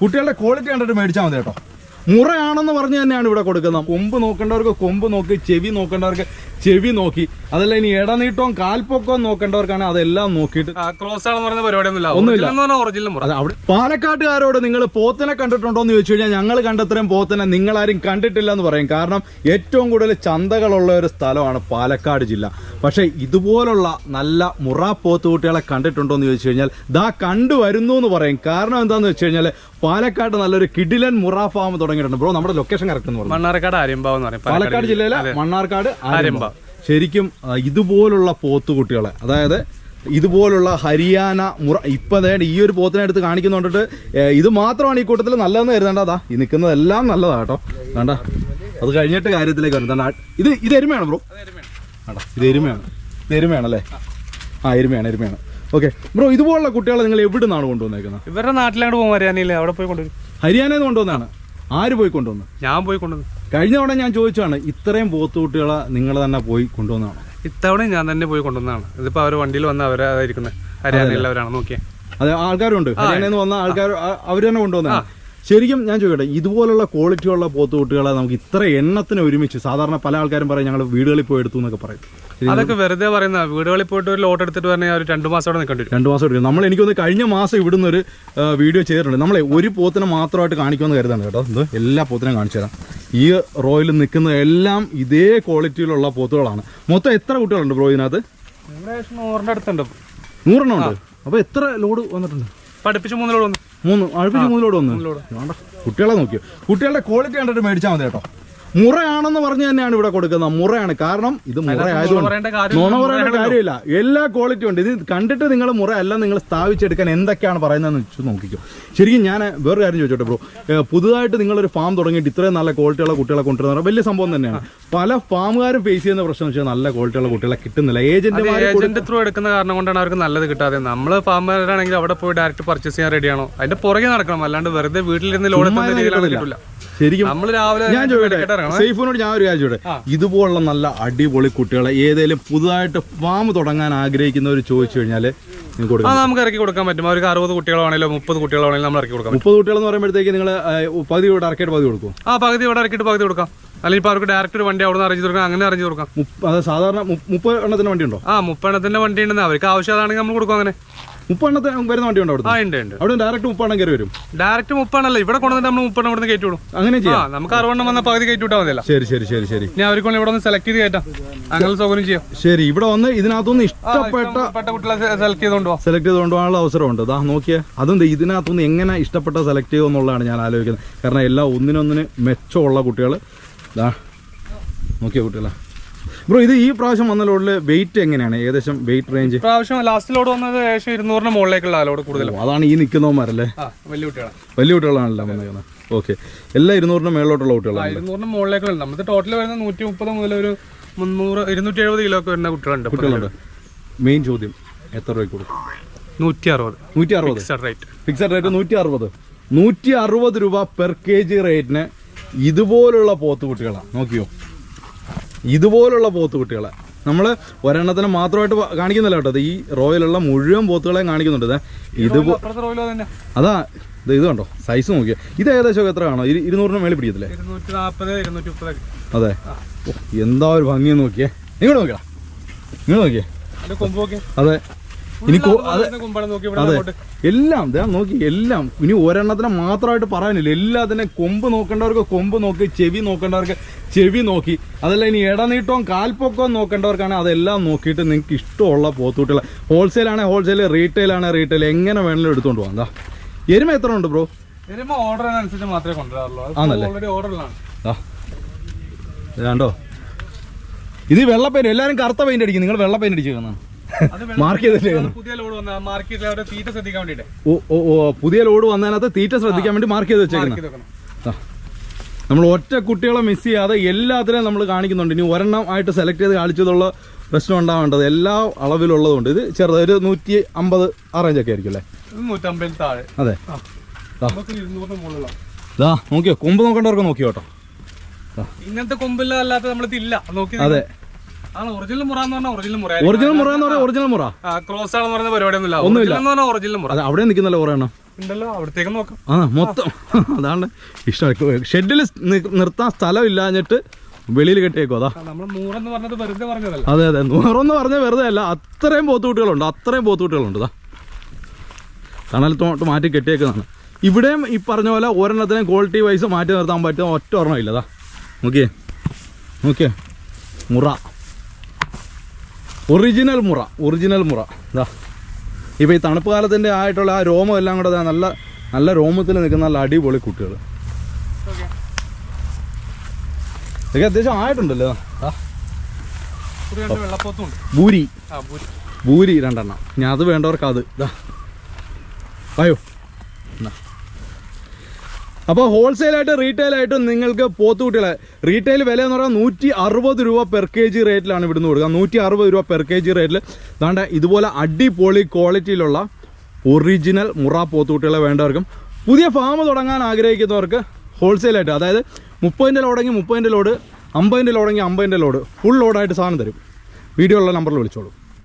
കുട്ടികളുടെ ക്വാളിറ്റി കണ്ടിട്ട് മേടിച്ചാൽ മതി കേട്ടോ. മുറയാണെന്ന് പറഞ്ഞ് തന്നെയാണ് ഇവിടെ കൊടുക്കുന്നത്. കൊമ്പ് നോക്കേണ്ടവർക്ക് കൊമ്പ് നോക്കി ചെവി നോക്കേണ്ടവർക്ക് ചെവി നോക്കി. അതല്ല ഇനി ഇടനീട്ടവും കാൽപ്പൊക്കവും നോക്കേണ്ടവർക്കാണ് അതെല്ലാം നോക്കിയിട്ട്. ക്ലോസ് ആണെന്ന് പറയുന്ന പരിപാടിയൊന്നുമില്ല. ഒന്നുമില്ല. പാലക്കാട്ടുകാരോട് നിങ്ങൾ പോത്തിനെ കണ്ടിട്ടുണ്ടോ എന്ന് ചോദിച്ചു കഴിഞ്ഞാൽ ഞങ്ങൾ കണ്ടത്രയും പോത്തിനെ നിങ്ങളാരും കണ്ടിട്ടില്ല എന്ന് പറയും. കാരണം ഏറ്റവും കൂടുതൽ ചന്തകളുള്ള ഒരു സ്ഥലമാണ് പാലക്കാട് ജില്ല. പക്ഷേ ഇതുപോലുള്ള നല്ല മുറ പോത്തുകുട്ടികളെ കണ്ടിട്ടുണ്ടോ എന്ന് ചോദിച്ചു കഴിഞ്ഞാൽ ദാ കണ്ടുവരുന്നു എന്ന് പറയും. കാരണം എന്താണെന്ന് വെച്ച് കഴിഞ്ഞാൽ പാലക്കാട് നല്ലൊരു കിഡിലൻ മുറ ഫാം തുടങ്ങിയിട്ടുണ്ട്. ബ്രോ നമ്മുടെ ലൊക്കേഷൻ കറക്റ്റ് എന്ന് പറഞ്ഞു. മണ്ണാർക്കാട് അരിമ്പാവ് എന്ന് പറയും. പാലക്കാട് ജില്ലയിലെ മണ്ണാർക്കാട് ആരംഭ. ശരിക്കും ഇതുപോലുള്ള പോത്തുകുട്ടികളെ അതായത് ഇതുപോലുള്ള ഹരിയാന മുറ ഇപ്പൊ അതായത് ഈ ഒരു പോത്തിനെ എടുത്ത് കാണിക്കുന്നുണ്ടിട്ട് ഇത് മാത്രമാണ് ഈ കൂട്ടത്തിൽ നല്ലതെന്ന് കരുതേണ്ട. അതാ ഈ നിൽക്കുന്നതെല്ലാം നല്ലതാ കേട്ടോ. വേണ്ട അത് കഴിഞ്ഞിട്ട് കാര്യത്തിലേക്ക് വരുന്നുണ്ട് ഇത് ഇത് എരുമയാണ് ബ്രോ. വേണ്ട ഇത് എരുമയാണ്. ഇത് എരുമയാണ് അല്ലേ ആ എരുമയാണ് എരുമയാണ്. ഓക്കെ. ബ്രോ ഇതുപോലുള്ള കുട്ടികളെ നിങ്ങൾ എവിടെ നിന്നാണ് കൊണ്ടുവന്നേക്കുന്നത്? ഇവരുടെ നാട്ടിലാണ് പോകും ഹരിയാനയില്ലേ അവിടെ പോയി കൊണ്ടുവരും. ഹരിയാനയിൽ നിന്ന് കൊണ്ടുവന്നാണ്? ആര് പോയി കൊണ്ടുവന്നു? ഞാൻ പോയി കൊണ്ടുവന്നു. കഴിഞ്ഞ തവണ ഞാൻ ചോദിച്ചാണ് ഇത്രയും പോത്തുകുട്ടികളെ നിങ്ങൾ തന്നെ പോയി കൊണ്ടുവന്നതാണ്? ഇത്തവണ ഞാൻ തന്നെ പോയി കൊണ്ടുവന്നതാണ്. ഇതിപ്പോ അവർ വണ്ടിയിൽ വന്ന അവരെ ഇരിക്കുന്നത് ഹരിയാനയിലുള്ളവരാണ്. നോക്കിയേ. അതെ ആൾക്കാരുണ്ട്. ഹരിയാനയിൽ നിന്ന് വന്ന ആൾക്കാർ അവർ തന്നെ കൊണ്ടുവന്നതാണ്. ശരിക്കും ഞാൻ ചോദിക്കട്ടെ ഇതുപോലുള്ള ക്വാളിറ്റി ഉള്ള പോത്തുകുട്ടികളെ നമുക്ക് ഇത്ര എണ്ണത്തിന് ഒരുമിച്ച് സാധാരണ പല ആൾക്കാരും പറയും ഞങ്ങൾ വീടുകളിൽ പോയി എടുത്തു എന്നൊക്കെ പറയും. അതൊക്കെ വെറുതെ പറയുന്ന വീടുകളിൽ പോയിട്ട് ഒരു ലോട്ട് എടുത്തിട്ട് പറഞ്ഞാൽ ഒരു രണ്ട് മാസം അവിടെ നിൽക്കേണ്ടി രണ്ട് മാസം എടുക്കും. നമ്മൾ എനിക്ക് എനിക്കൊന്ന് കഴിഞ്ഞ മാസം ഇവിടുന്ന് ഒരു വീഡിയോ ചെയ്തിട്ടുണ്ട്. നമ്മളെ ഒരു പോത്തിനെ മാത്രമായിട്ട് കാണിക്കുമെന്ന് കരുതാണ് കേട്ടോ. ഇത് എല്ലാ പോത്തിനെയും കാണിച്ചു തരാം. ഈ റോയിൽ നിൽക്കുന്ന എല്ലാം ഇതേ ക്വാളിറ്റിയിലുള്ള പോത്തുകളാണ്. മൊത്തം എത്ര കുട്ടികളുണ്ട് ബ്രോ ഇതിനകത്ത്? നൂറിന്റെ അടുത്തുണ്ട്. നൂറെണ്ണം ഉണ്ട്? അപ്പോൾ എത്ര ലോഡ് വന്നിട്ടുണ്ട്? പഠിപ്പിച്ച് മൂന്നിലോട് വന്നു മൂന്ന്. അടുപ്പിച്ച് മൂന്നിലോട് വന്ന്. കുട്ടികളെ നോക്കിയോ? കുട്ടികളുടെ ക്വാളിറ്റി കണ്ടിട്ട് മേടിച്ചാൽ മതി കേട്ടോ. മുറയാണെന്ന് പറഞ്ഞു തന്നെയാണ് ഇവിടെ കൊടുക്കുന്നത്. മുറയാണ്. കാരണം ഇത് മുറ ആയതുകൊണ്ട് പറയേണ്ട നുണ പറയേണ്ട കാര്യമില്ല. എല്ലാ ക്വാളിറ്റിയും ഉണ്ട്. ഇത് കണ്ടിട്ട് നിങ്ങൾ മുറ അല്ല നിങ്ങൾ സ്ഥാപിച്ചെടുക്കാൻ എന്തൊക്കെയാണ് പറയുന്നതെന്ന് വെച്ച് നോക്കിക്കോ. ശരിക്കും ഞാൻ വേറൊരു കാര്യം ചോദിച്ചോട്ടെ ബ്രോ പുതുതായിട്ട് നിങ്ങളൊരു ഫാം തുടങ്ങിയിട്ട് ഇത്രയും നല്ല ക്വാളിറ്റിയുള്ള കുട്ടികളെ കൊണ്ടുവരുന്ന വലിയ സംഭവം തന്നെയാണ്. പല ഫാമുകാരും ഫേസ് ചെയ്യുന്ന പ്രശ്നം വെച്ചാൽ നല്ല ക്വാളിറ്റിയുള്ള കുട്ടികളെ കിട്ടുന്നില്ല. ഏജന്റ് ഏജന്റ് ത്രൂ എടുക്കുന്ന കാരണം കൊണ്ടാണ് അവർക്ക് നല്ലത് കിട്ടാതെ നമ്മൾ ഫാമുകാരാണെങ്കിൽ അവിടെ പോയി ഡയറക്റ്റ് പർച്ചേസ് ചെയ്യാൻ റെഡിയാണോ അതിന്റെ പുറകെ നടക്കണം. അല്ലാണ്ട് വെറുതെ വീട്ടിലിരുന്ന് ലോൺ കിട്ടില്ല ശരിക്കും നമ്മൾ രാവിലെ ഞാൻ ചോദിക്കട്ടെ? സേഫിനോട് ഞാൻ ഒരു കാര്യം ചോദിക്കട്ടെ? ഇതുപോലുള്ള നല്ല അടിപൊളി കുട്ടികളെ ഏതെങ്കിലും പുതുതായിട്ട് ഫാം തുടങ്ങാൻ ആഗ്രഹിക്കുന്നവർ ചോദിച്ചു കഴിഞ്ഞാൽ ആ നമുക്ക് ഇറക്കി കൊടുക്കാൻ പറ്റും. അവർക്ക് അറുപത് കുട്ടികളാണെങ്കിലും മുപ്പത് കുട്ടികളാണെങ്കിലും നമ്മൾ ഇറക്കി കൊടുക്കാം. മുപ്പത് കുട്ടികൾ എന്ന് പറയുമ്പോഴത്തേക്ക് നിങ്ങൾ പകുതി ഇവിടെ ഇറക്കിയിട്ട് പകുതി കൊടുക്കും ആ പകുതി ഇവിടെ ഇറക്കിയിട്ട് പകുതി കൊടുക്കാം. അല്ലെങ്കിൽ ഇപ്പൊ അവർക്ക് ഡയറക്റ്റ് ഒരു വണ്ടി അവിടെ നിന്ന് അറേഞ്ച് കൊടുക്കാം. അങ്ങനെ അറേഞ്ച് കൊടുക്കാം. സാധാരണ മുപ്പത് എണ്ണത്തിന്റെ വണ്ടി ഉണ്ടോ ആ മുപ്പത് എണ്ണത്തിന്റെ വണ്ടി ഉണ്ടെന്ന് അവർക്ക് ആവശ്യം അതാണെങ്കിൽ നമ്മൾ കൊടുക്കും അങ്ങനെ. മുപ്പത് എണ്ണത്തിന് വരുന്ന വണ്ടി ഉണ്ടോ ആ അവിടെ ഉണ്ട് ഉണ്ട്. അവിടെ ഡയറക്റ്റ് മുപ്പണ്ണം കയറി വരും? ഡയറക്റ്റ് മുപ്പണ്ണല്ല ഇവിടെ കൊണ്ടുവന്നിട്ട് നമ്മൾ മുപ്പണ്ണം ഇവിടെ കയറ്റി വിടും അങ്ങനെ ചെയ്യാം. നമുക്ക് അറുപണ്ണം വന്ന പകുതി കയറ്റി വിട്ടാൽ മതിയല്ല. ശരി ശരി ശരി ശരി. ഇനി അവർക്ക് ഇവിടെ ഒന്ന് സെലക്ട് ചെയ്ത് കയറ്റാം. അങ്ങനെ സൗകര്യം ചെയ്യാം. ശരി ഇവിടെ വന്ന് ഇതിനകത്തുനിന്ന് ഇഷ്ടപ്പെട്ട കുട്ടികളെ സെലക്ട് ചെയ്തോണ്ട് പോവാം സെലക്ട് ചെയ്ത് കൊണ്ടുപോകാനുള്ള അവസരമുണ്ട്. ദാ നോക്കിയേ. അതും ഇതിനകത്തുനിന്ന് എങ്ങനെ ഇഷ്ടപ്പെട്ട സെലക്ട് ചെയ്യുമെന്നുള്ളതാണ് ഞാൻ ആലോചിക്കുന്നത്. കാരണം എല്ലാം ഒന്നിനൊന്നിന് മെച്ചമുള്ള കുട്ടികൾ ദാ നോക്കിയ കുട്ടികളെ. ബ്രോ ഇത് ഈ പ്രാവശ്യം വന്ന ലോഡിൽ വെയിറ്റ് എങ്ങനെയാണ്? ഏകദേശം വെയിറ്റ് റേഞ്ച് പ്രാവശ്യം ലാസ്റ്റ് ലോഡ് വന്നത് ഏകദേശം ഇരുന്നൂറിന് മുകളിലേക്കുള്ള ലോഡ് കൂടുതലും. അതാണ് ഈ നിൽക്കുന്നവന്മാരല്ലേ വലിയ കുട്ടികളാണ് വലിയ കുട്ടികളാണല്ലോ വന്നിരിക്കുന്നത് ഓക്കെ. എല്ലാ ഇരുന്നൂറിന് മേളിലോട്ടുള്ള കുട്ടികളാണ് ഇരുന്നൂറിന് മുകളിലേക്കുള്ള. നമുക്ക് ടോട്ടൽ വരുന്ന നൂറ്റി മുപ്പത് മുതൽ ഒരു മുന്നൂറ് ഇരുന്നൂറ്റി എഴുപത് കിലോ ഒക്കെ വരുന്ന കുട്ടികളുണ്ട്. കുട്ടികളുണ്ട്. മെയിൻ ചോദ്യം എത്ര രൂപ കൊടുക്കും? നൂറ്റി അറുപത് നൂറ്റി അറുപത് ഫിക്സഡ് റേറ്റ് ഫിക്സഡ് റേറ്റ് നൂറ്റി അറുപത് നൂറ്റി അറുപത് രൂപ പെർ കെ ജി റേറ്റിന് ഇതുപോലുള്ള പോത്ത് കുട്ടികളാണ് നോക്കിയോ? ഇതുപോലുള്ള പോത്തുകുട്ടികളെ നമ്മൾ ഒരെണ്ണത്തിന് മാത്രമായിട്ട് കാണിക്കുന്നില്ല കേട്ടോ. ഈ റോയിലുള്ള മുഴുവൻ പോത്തുകളെയും കാണിക്കുന്നുണ്ട്. ഇത് ഇത് റോയിലോ തന്നെ അതാ ഇത് ഇത് കണ്ടോ? സൈസ് നോക്കിയ. ഇത് ഏകദേശം എത്ര കാണോ ഇരു- ഇരുന്നൂറിന് മേളിൽ പിടിക്കത്തില്ലേ? അതെ. എന്താ ഒരു ഭംഗി നോക്കിയേ. നിങ്ങൾ നോക്കിയാ. നിങ്ങൾ നോക്കിയേ. അതെ. ഇനി കോ- അതെ. എല്ലാം നോക്കി എല്ലാം. ഇനി ഒരെണ്ണത്തിനെ മാത്രമായിട്ട് പറയാനില്ല. എല്ലാത്തിനെ കൊമ്പ് നോക്കേണ്ടവർക്ക് കൊമ്പ് നോക്കി ചെവി നോക്കേണ്ടവർക്ക് ചെവി നോക്കി. അതല്ല ഇനി ഇടനീട്ടവും കാൽപ്പൊക്കവും നോക്കേണ്ടവർക്കാണ് അതെല്ലാം നോക്കിയിട്ട് നിങ്ങൾക്ക് ഇഷ്ടമുള്ള പോത്തൂട്ടികളെ. ഹോൾസെയിൽ ആണെങ്കിൽ ഹോൾസെയിൽ റീറ്റെയിൽ ആണെങ്കിൽ റീറ്റെയിൽ എങ്ങനെ വേണമെങ്കിലും എടുത്തുകൊണ്ട് പോകാം എന്താ എരുമ എത്ര ഉണ്ട് ബ്രോ? എരുമ ഓർഡർ അനുസരിച്ച് മാത്രമേ കൊണ്ടുവരാറുള്ളൂ. ഓർഡറിലാണ് ഇത് വെള്ള പെയിന്റ് എല്ലാവരും കറുത്ത പെയിന്റ് അടിക്കും. നിങ്ങൾ വെള്ള പെയിന്റ് അടിച്ചു അത് മാർക്ക് പുതിയ ലോഡ് വന്ന മാർക്കറ്റിൽ തീറ്റ ശ്രദ്ധിക്കാൻ വേണ്ടിയിട്ട്. ഓ പുതിയ ലോഡ് വന്നതിനകത്ത് തീറ്റ ശ്രദ്ധിക്കാൻ വേണ്ടി മാർക്ക് ചെയ്ത് വെച്ചേക്കുന്നു. നമ്മൾ ഒറ്റ കുട്ടികളെ മിസ് ചെയ്യാതെ എല്ലാത്തിനെയും നമ്മൾ കാണിക്കുന്നുണ്ട്. ഇനി ഒരെണ്ണം ആയിട്ട് സെലക്ട് ചെയ്ത് കാണിച്ചതുള്ള പ്രശ്നം ഉണ്ടാവേണ്ടത് എല്ലാ അളവിലുള്ളതുകൊണ്ട്. ഇത് ചെറുത് ഒരു നൂറ്റി അമ്പത് ആ റേഞ്ചൊക്കെ ആയിരിക്കും അല്ലേ? നൂറ്റമ്പതിൽ താഴെ. അതെ. ഇതാ നോക്കിയോ? കൊമ്പ് നോക്കേണ്ടവർക്ക് നോക്കിയോട്ടോ ഇങ്ങനത്തെ കൊമ്പില്ല അല്ലാത്ത നമ്മളിത് ഇല്ല നോക്കി. അതെ. ഒറിജിനൽ മുറ എന്ന് പറഞ്ഞാൽ ഒറിജിനൽ മുറ ഒറിജിനൽ മുറ എന്ന് ഒറിജിനൽ മുറ. ക്ലോസ് ആണെന്ന് പറഞ്ഞ പരിപാടിയൊന്നുമില്ല. ഒന്നുമില്ല. ഒറിജിനൽ മുറ. അവിടെ നിൽക്കുന്നല്ലോ കുറേ എണ്ണം? ഉണ്ടല്ലോ അവിടത്തേക്ക് നോക്കാം. ആ മൊത്തം. അതാണ് ഇഷ്ടം. ഷെഡിൽ നിർത്താൻ സ്ഥലം ഇല്ലാഞ്ഞിട്ട് വെളിയിൽ കെട്ടിയേക്കോ അതാ. അതെ അതെ. നൂറെന്ന് പറഞ്ഞ വെറുതെ അല്ല അത്രയും പോത്തുകുട്ടികളുണ്ട് അത്രയും പോത്തുകുട്ടികളുണ്ട് ഇതാ തണലത്തോട്ട് മാറ്റി കെട്ടിയേക്കുന്നതാണ്. ഇവിടെയും ഈ പറഞ്ഞ പോലെ ഒരെണ്ണത്തിനും ക്വാളിറ്റി വൈസ് മാറ്റി നിർത്താൻ പറ്റുന്ന ഒറ്റ ഒരെണ്ണം അതാ. നോക്കിയേ. നോക്കിയേ. മുറ. ഒറിജിനൽ മുറ ഒറിജിനൽ മുറ. ഇതാ ഇപ്പോൾ ഈ തണുപ്പ് കാലത്തിന്റെ ആയിട്ടുള്ള ആ രോമം എല്ലാം കൂടെ നല്ല നല്ല രോമത്തിൽ നിൽക്കുന്ന നല്ല അടിപൊളി കുട്ടികൾ ഇതൊക്കെ അത്യാവശ്യം ആയിട്ടുണ്ടല്ലോ. ഭൂരി. ഭൂരി. രണ്ടെണ്ണം. ഞാൻ അത് വേണ്ടവർക്ക് അത്. ഇതാ അയ്യോ. അപ്പോൾ ഹോൾസെയിലായിട്ട് റീറ്റെയിലായിട്ടും നിങ്ങൾക്ക് പോത്തുകുട്ടികളെ റീറ്റെയിൽ വില എന്ന് പറഞ്ഞാൽ നൂറ്റി അറുപത് രൂപ പെർ കെ ജി റേറ്റിലാണ് ഇവിടുന്ന് കൊടുക്കുക. നൂറ്റി അറുപത് രൂപ പെർ കെ ജി റേറ്റിൽ ദാണ്ട ഇതുപോലെ അടിപൊളി ക്വാളിറ്റിയിലുള്ള ഒറിജിനൽ മുറ പോത്തുകുട്ടികളെ വേണ്ടവർക്കും. പുതിയ ഫാം തുടങ്ങാൻ ആഗ്രഹിക്കുന്നവർക്ക് ഹോൾസെയിലായിട്ട് അതായത് മുപ്പതിന്റെ ലോഡെങ്കിൽ മുപ്പതിന്റെ ലോഡ് അമ്പതിന്റെ ലോഡെങ്കിൽ അമ്പതിന്റെ ലോഡ് ഫുൾ ലോഡായിട്ട് സാധനം തരും. വീഡിയോ ഉള്ള നമ്പറിൽ വിളിച്ചോളൂ.